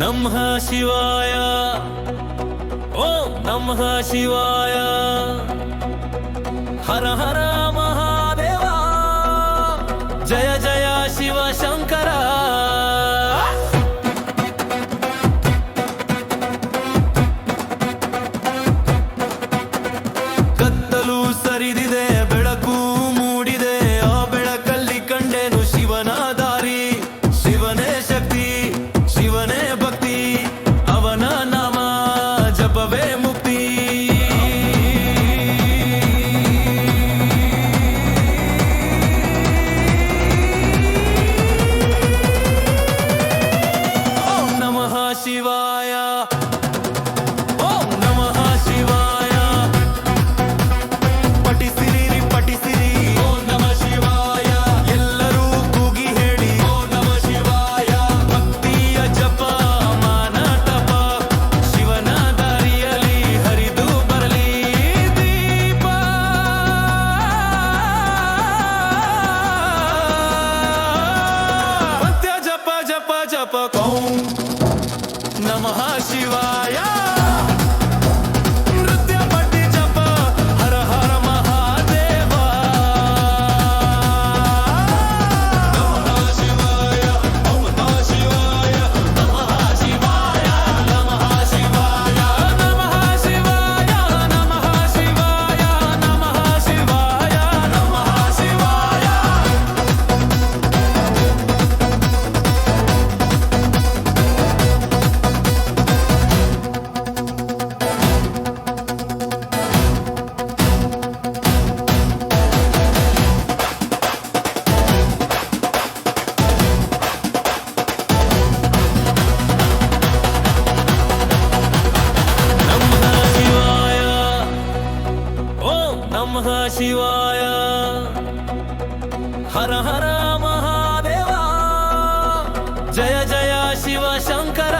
నమః శివాయ ఓం నమః శివాయ హర హరా नमः शिवाय। ನಮಃ ಶಿವಾಯ ಹರ ಹರ ಮಹಾದೇವ. ಜಯ ಜಯ ಶಿವ ಶಂಕರ.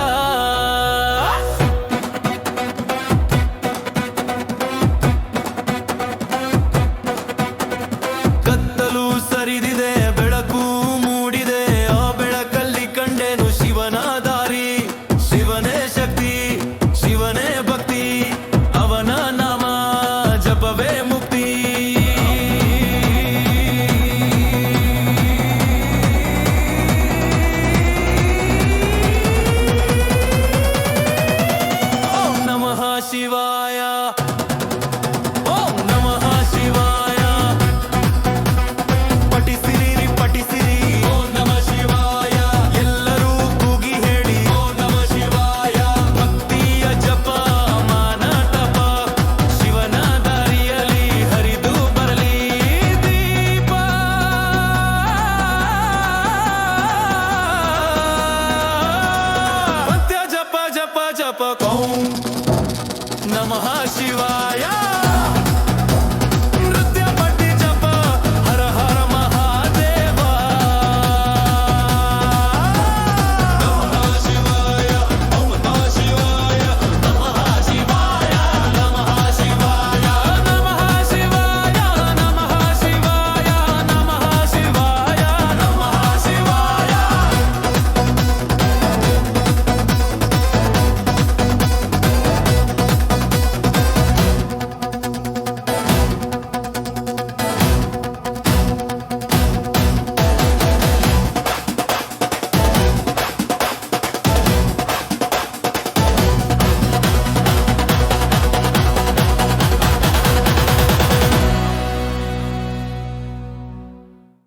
ಕತ್ತಲು ಸರಿದಿದೆ, ಬೆಳಕು ಮೂಡಿದೆ. ಆ ಬೆಳಕಲ್ಲಿ ಕಂಡೆನು ಶಿವನಾದ जप कौं नमः शिवाय।